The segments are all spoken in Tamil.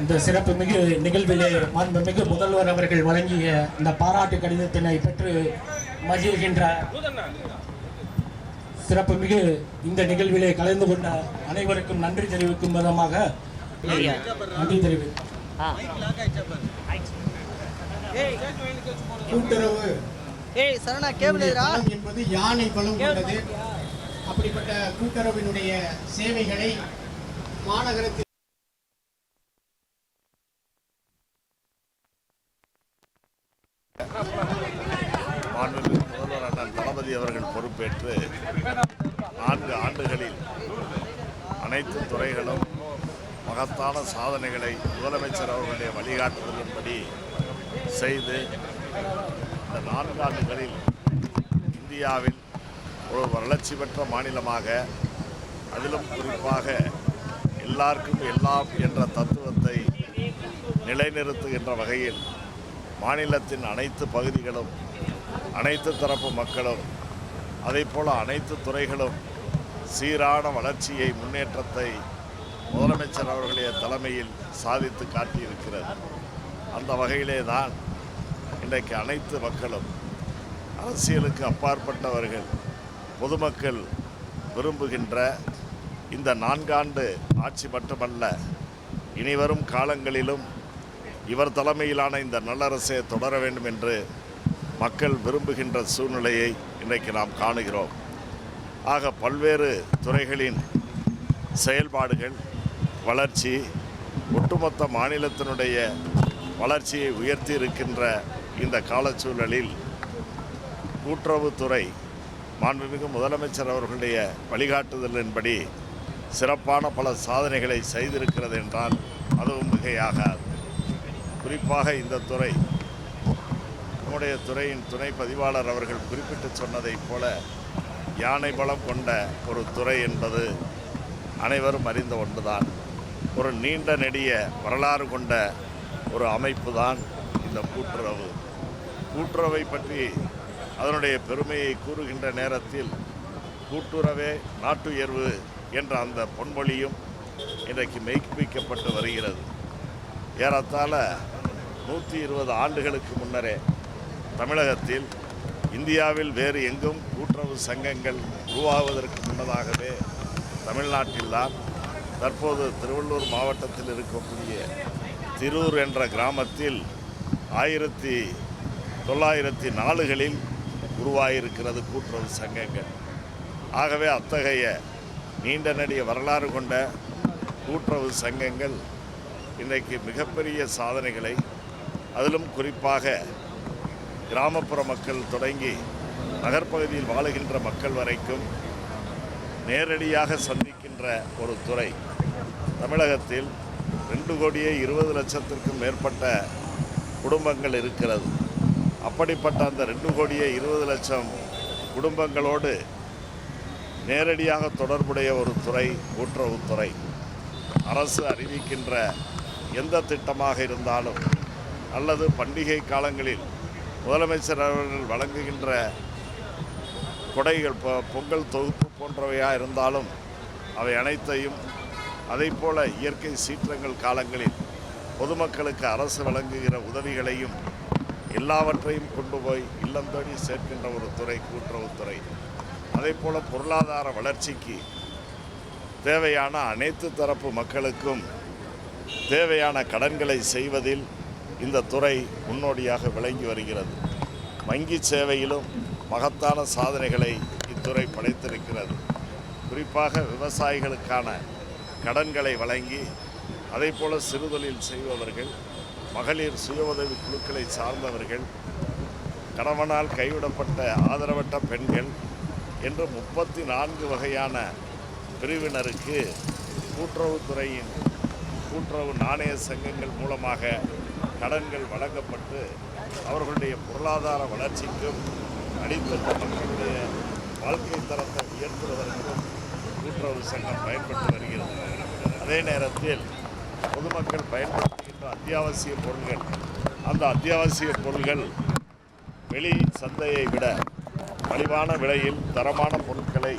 இந்த சிறப்பு மிகு நிகழ்விலே மாண்புமிகு முதல்வர் அவர்கள் வழங்கிய இந்த பாராட்டு கடிதத்தினை பெற்று மகிழ்கின்ற சிறப்பு மிகு இந்த நிகழ்விலே கலந்து கொண்ட அனைவருக்கும் நன்றி தெரிவிக்கும் விதமாக நன்றி தெரிவி கூட்டுறவு ஏய் சரணா கேபிள் என்பது யானை பலம் கொண்டது. அப்படிப்பட்ட கூட்டுறவினுடைய சேவைகளை மாநகரத்தில் மாண்புமிகு முதல்வர் அண்ணன் தளபதி அவர்கள் பொறுப்பேற்று நான்கு ஆண்டுகளில் அனைத்து துறைகளும் மகத்தான சாதனைகளை முதலமைச்சர் அவர்களுடைய வழிகாட்டுதலின்படி செய்து இந்த நான்கு ஆண்டுகளில் இந்தியாவில் ஒரு வளர்ச்சி பெற்ற மாநிலமாக அதிலும் குறிப்பாக எல்லாருக்கும் எல்லாம் என்ற தத்துவத்தை நிலைநிறுத்துகின்ற வகையில் மாநிலத்தின் அனைத்து பகுதிகளும் அனைத்து தரப்பு மக்களும் அதைப்போல அனைத்து துறைகளும் சீரான வளர்ச்சியை முன்னேற்றத்தை முதலமைச்சர் அவர்களுடைய தலைமையில் சாதித்து காட்டியிருக்கிறது. அந்த வகையிலே தான் இன்றைக்கு அனைத்து மக்களும் அரசியலுக்கு அப்பாற்பட்டவர்கள் பொதுமக்கள் விரும்புகின்ற இந்த நான்காண்டு ஆட்சி மட்டுமல்ல இனிவரும் காலங்களிலும் இவர் தலைமையிலான இந்த நல்லரசே தொடர வேண்டும் என்று மக்கள் விரும்புகின்ற சூழ்நிலையை இன்றைக்கு நாம் காணுகிறோம். ஆக பல்வேறு துறைகளின் செயல்பாடுகள் வளர்ச்சி ஒட்டுமொத்த மாநிலத்தினுடைய வளர்ச்சியை உயர்த்தி இருக்கின்ற இந்த காலச்சூழலில் கூட்டுறவுத்துறை மாண்புமிகு முதலமைச்சர் அவர்களுடைய வழிகாட்டுதலின்படி சிறப்பான பல சாதனைகளை செய்திருக்கிறது என்றால் அதுவும் மிகையாகாது. குறிப்பாக இந்த துறை நம்முடைய துறையின் துணை பதிவாளர் அவர்கள் குறிப்பிட்டு சொன்னதைப் போல யானை பலம் கொண்ட ஒரு துறை என்பது அனைவரும் அறிந்த ஒன்றுதான். ஒரு நீண்ட நெடிய வரலாறு கொண்ட ஒரு அமைப்பு தான் இந்த கூட்டுறவு. கூட்டுறவை பற்றி அதனுடைய பெருமையை கூறுகின்ற நேரத்தில் கூட்டுறவே நாட்டுயர்வு என்ற அந்த பொன்மொழியும் இன்றைக்கு மெய்ப்பிக்கப்பட்டு வருகிறது. ஏறத்தாழ நூற்றி இருபது ஆண்டுகளுக்கு முன்னரே தமிழகத்தில் இந்தியாவில் வேறு எங்கும் கூட்டுறவு சங்கங்கள் உருவாவதற்கு முன்னதாகவே தமிழ்நாட்டில்தான் தற்போது திருவள்ளூர் மாவட்டத்தில் இருக்கக்கூடிய திரூர் என்ற கிராமத்தில் ஆயிரத்தி தொள்ளாயிரத்தி நாலுகளில் உருவாகியிருக்கிறது கூட்டுறவு சங்கங்கள். ஆகவே அத்தகைய நீண்ட நடிக வரலாறு கொண்ட கூட்டுறவு சங்கங்கள் இன்றைக்கு மிகப்பெரிய சாதனைகளை அதிலும் குறிப்பாக கிராமப்புற மக்கள் தொடங்கி நகர்ப்பகுதியில் வாழுகின்ற மக்கள் வரைக்கும் நேரடியாக சந்திக்கின்ற ஒரு துறை. தமிழகத்தில் ரெண்டு கோடியே இருபது லட்சத்திற்கும் மேற்பட்ட குடும்பங்கள் இருக்கிறது. அப்படிப்பட்ட அந்த ரெண்டு கோடியே இருபது லட்சம் குடும்பங்களோடு நேரடியாக தொடர்புடைய ஒரு துறை கூட்டுறவுத்துறை அரசு அறிவிக்கின்ற எந்த திட்டமாக இருந்தாலும் அல்லது பண்டிகை காலங்களில் முதலமைச்சர் அவர்கள் வழங்குகின்ற கொடைகள் பொங்கல் தொகுப்பு போன்றவையாக இருந்தாலும் அவை அனைத்தையும் அதைப் போல இயற்கை சீற்றங்கள் காலங்களில் பொதுமக்களுக்கு அரசு வழங்குகிற உதவிகளையும் எல்லாவற்றையும் கொண்டு போய் இல்லம் தேடி சேர்க்கின்ற ஒரு துறை கூட்டுறவுத்துறை அதே போல் பொருளாதார வளர்ச்சிக்கு தேவையான அனைத்து தரப்பு மக்களுக்கும் தேவையான கடன்களை செய்வதில் இந்த துறை முன்னோடியாக விளங்கி வருகிறது. வங்கி சேவையிலும் மகத்தான சாதனைகளை இத்துறை படைத்திருக்கிறது. குறிப்பாக விவசாயிகளுக்கான கடன்களை வழங்கி அதைப்போல சிறுதொழில் செய்பவர்கள் மகளிர் சுய உதவி குழுக்களை சார்ந்தவர்கள் கணவனால் கைவிடப்பட்ட ஆதரவற்ற பெண்கள் என்று முப்பத்தி நான்கு வகையான பிரிவினருக்கு கூட்டுறவுத்துறையின் கூட்டுறவு நாணய சங்கங்கள் மூலமாக கடன்கள் வழங்கப்பட்டு அவர்களுடைய பொருளாதார வளர்ச்சிக்கும் அடித்தட்ட மக்களுடைய வாழ்க்கை தரத்தை உயர்த்துவதற்கும் கூட்டுறவு சங்கம் பயன்பட்டு வருகிறது. அதே நேரத்தில் பொதுமக்கள் பயன்படுத்த அத்தியாவசிய பொருள்கள் அந்த அத்தியாவசிய பொருள்கள் வெளி சந்தையை விட மலிவான விலையில் தரமான பொருட்களை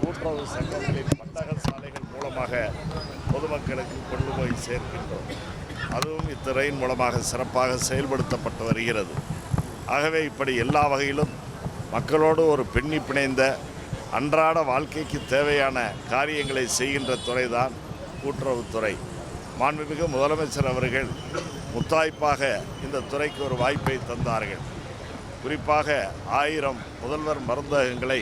கூட்டுறவு சங்கங்களின் பண்டக சாலைகள் மூலமாக பொதுமக்களுக்கு கொண்டு போய் சேர்க்கின்றோம். அதுவும் இத்துறையின் மூலமாக சிறப்பாக செயல்படுத்தப்பட்டு வருகிறது. ஆகவே இப்படி எல்லா வகையிலும் மக்களோடு ஒரு பின்னி பிணைந்த அன்றாட வாழ்க்கைக்கு தேவையான காரியங்களை செய்கின்ற துறைதான் கூட்டுறவுத்துறை. மாண்புமிகு முதலமைச்சர் அவர்கள் முத்தாய்ப்பாக இந்த துறைக்கு ஒரு வாய்ப்பை தந்தார்கள். குறிப்பாக ஆயிரம் முதல்வர் மருந்தகங்களை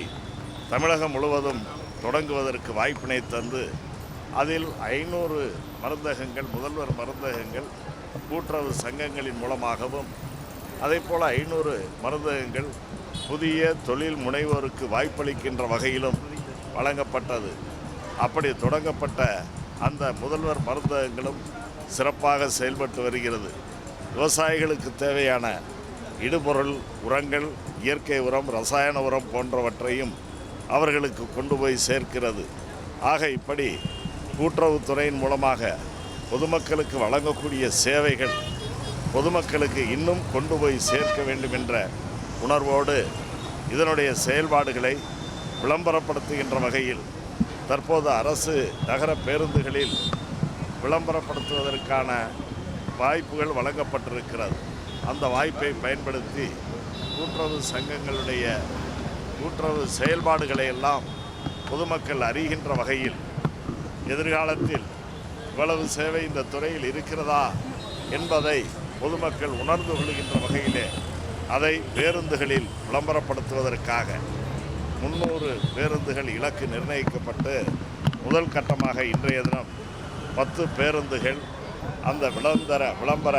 தமிழகம் முழுவதும் தொடங்குவதற்கு வாய்ப்பினை தந்து அதில் ஐநூறு மருந்தகங்கள் முதல்வர் மருந்தகங்கள் கூட்டுறவு சங்கங்களின் மூலமாகவும் அதேபோல் ஐநூறு மருந்தகங்கள் புதிய தொழில் முனைவோருக்கு வாய்ப்பளிக்கின்ற வகையிலும் வழங்கப்பட்டது. அப்படி தொடங்கப்பட்ட அந்த முதல்வர் மருந்தகங்களும் சிறப்பாக செயல்பட்டு வருகிறது. விவசாயிகளுக்கு தேவையான இடுபொருள் உரங்கள் இயற்கை உரம் ரசாயன உரம் போன்றவற்றையும் அவர்களுக்கு கொண்டு போய் சேர்க்கிறது. ஆக இப்படி கூட்டுறவுத்துறையின் மூலமாக பொதுமக்களுக்கு வழங்கக்கூடிய சேவைகள் பொதுமக்களுக்கு இன்னும் கொண்டு போய் சேர்க்க வேண்டும் என்ற உணர்வோடு இதனுடைய செயல்பாடுகளை விளம்பரப்படுத்துகின்ற வகையில் தற்போது அரசு நகர பேருந்துகளில் விளம்பரப்படுத்துவதற்கான வாய்ப்புகள் வழங்கப்பட்டிருக்கிறது. அந்த வாய்ப்பை பயன்படுத்தி கூட்டுறவு சங்கங்களுடைய கூட்டுறவு செயல்பாடுகளை எல்லாம் பொதுமக்கள் அறிகின்ற வகையில் எதிர்காலத்தில் இவ்வளவு சேவை இந்த துறையில் இருக்கிறதா என்பதை பொதுமக்கள் உணர்ந்து கொள்கின்ற வகையிலே அதை பேருந்துகளில் விளம்பரப்படுத்துவதற்காக முன்னூறு பேருந்துகள் இலக்கு நிர்ணயிக்கப்பட்டு முதல் கட்டமாக இன்றைய தினம் பத்து பேருந்துகள் அந்த விளம்பர விளம்பர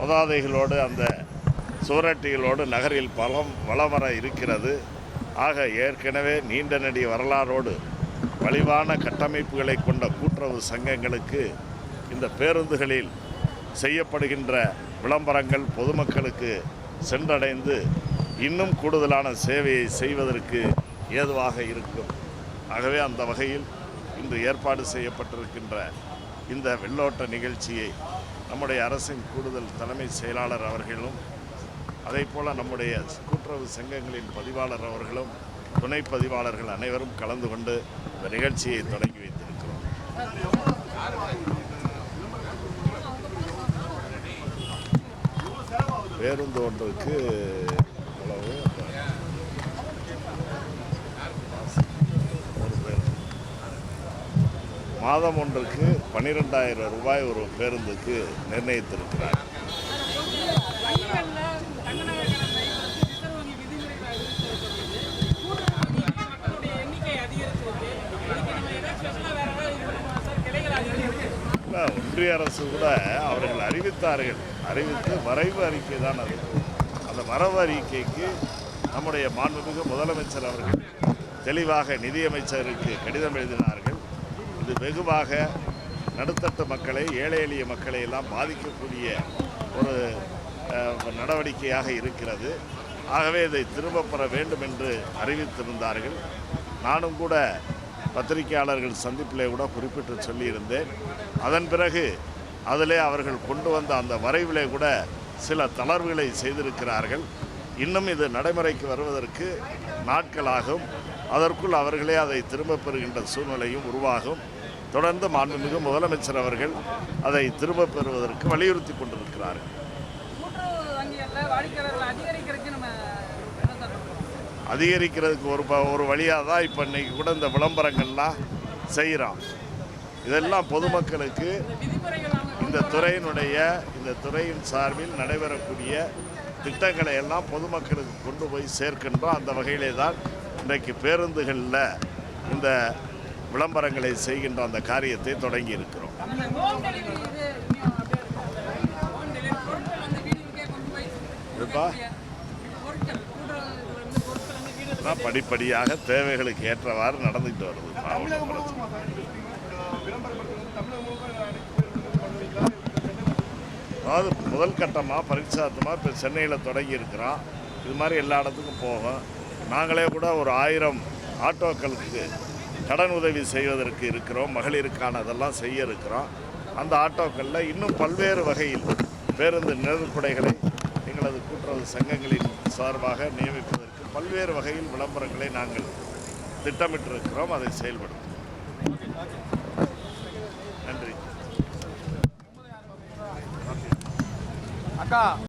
பதாதைகளோடு அந்த சுவரட்டிகளோடு நகரில் பலம் வளம் வர இருக்கிறது. ஆக ஏற்கனவே நீண்ட நெடிய வரலாறோடு வலிவான கட்டமைப்புகளை கொண்ட கூட்டுறவு சங்கங்களுக்கு இந்த பேருந்துகளில் செய்யப்படுகின்ற விளம்பரங்கள் பொதுமக்களுக்கு சென்றடைந்து இன்னும் கூடுதலான சேவையை செய்வதற்கு ஏதுவாக இருக்கும். ஆகவே அந்த வகையில் இன்று ஏற்பாடு செய்யப்பட்டிருக்கின்ற இந்த வெள்ளோட்ட நிகழ்ச்சியை நம்முடைய அரசின் கூடுதல் தலைமை செயலாளர் அவர்களும் அதே போல் நம்முடைய கூட்டுறவு சங்கங்களின் பதிவாளர் அவர்களும் துணை பதிவாளர்கள் அனைவரும் கலந்து கொண்டு இந்த நிகழ்ச்சியை தொடங்கி வைத்திருக்கிறோம். பேருந்து ஒன்றுக்கு எவ்வளவு? ஒரு பேருந்து. மாதம் ஒன்றுக்கு பன்னிரெண்டாயிரம் ரூபாய் ஒரு பேருந்துக்கு நிர்ணயித்திருக்கிறார். ஒன்றிய அரசு கூட அவர்கள் அறிவித்தார்கள். அறிவித்து வரைவு அறிக்கை தான் அது. அந்த வரவு அறிக்கைக்கு நம்முடைய மாண்புமிகு முதலமைச்சர் அவர்கள் தெளிவாக நிதியமைச்சருக்கு கடிதம் எழுதினார். இது வெகுவாக நடுத்தட்டு மக்களை ஏழை எளிய மக்களை எல்லாம் பாதிக்கக்கூடிய ஒரு நடவடிக்கையாக இருக்கிறது. ஆகவே இதை திரும்ப பெற வேண்டும் என்று அறிவித்திருந்தார்கள். நானும் கூட பத்திரிகையாளர்கள் சந்திப்பிலே கூட குறிப்பிட்டு சொல்லியிருந்தேன். அதன் பிறகு அதிலே அவர்கள் கொண்டு வந்த அந்த வரைவிலே கூட சில தளர்வுகளை செய்திருக்கிறார்கள். இன்னும் இது நடைமுறைக்கு வருவதற்கு நாட்களாகும். அதற்குள் அவர்களே அதை திரும்பப் பெறுகின்ற சூழ்நிலையும் உருவாகும். தொடர்ந்து மாண்புமிகு முதலமைச்சர் அவர்கள் அதை திரும்பப் பெறுவதற்கு வலியுறுத்தி கொண்டிருக்கிறார்கள். அதிகரிக்கிறதுக்கு ஒரு ஒரு வழியாக தான் இப்போ இன்னைக்கு கூட இந்த விளம்பரங்கள்லாம் செய்கிறோம் இதெல்லாம் பொதுமக்களுக்கு இந்த துறையினுடைய இந்த துறையின் சார்பில் நடைபெறக்கூடிய திட்டங்களை எல்லாம் பொதுமக்களுக்கு கொண்டு போய் சேர்க்கின்றோம் அந்த வகையிலே தான் இன்றைக்கு பேருந்துகளில் இந்த விளம்பரங்களை செய்கின்ற அந்த காரியத்தை தொடங்கி இருக்கிறோம். படிப்படியாக தேவைகளுக்கு ஏற்றவாறு நடந்துகிட்டு வருது. அதாவது முதல் கட்டமாக பரிசாத்தமாக இப்போ சென்னையில் தொடங்கி இருக்கிறோம் இது மாதிரி எல்லா இடத்துக்கும் போகும். நாங்களே கூட ஒரு ஆயிரம் ஆட்டோக்களுக்கு கடன் உதவி செய்வதற்கு இருக்கிறோம் மகளிருக்கானதெல்லாம் செய்ய இருக்கிறோம். அந்த ஆட்டோக்களில் இன்னும் பல்வேறு வகையில் பேருந்து நிழற்படைகளை எங்களது கூட்டுறவு சங்கங்களின் சார்பாக நியமிப்பதற்கு பல்வேறு வகையில் விளம்பரங்களை நாங்கள் திட்டமிட்டிருக்கிறோம் அதை செயல்படும் நன்றி. அக்கா.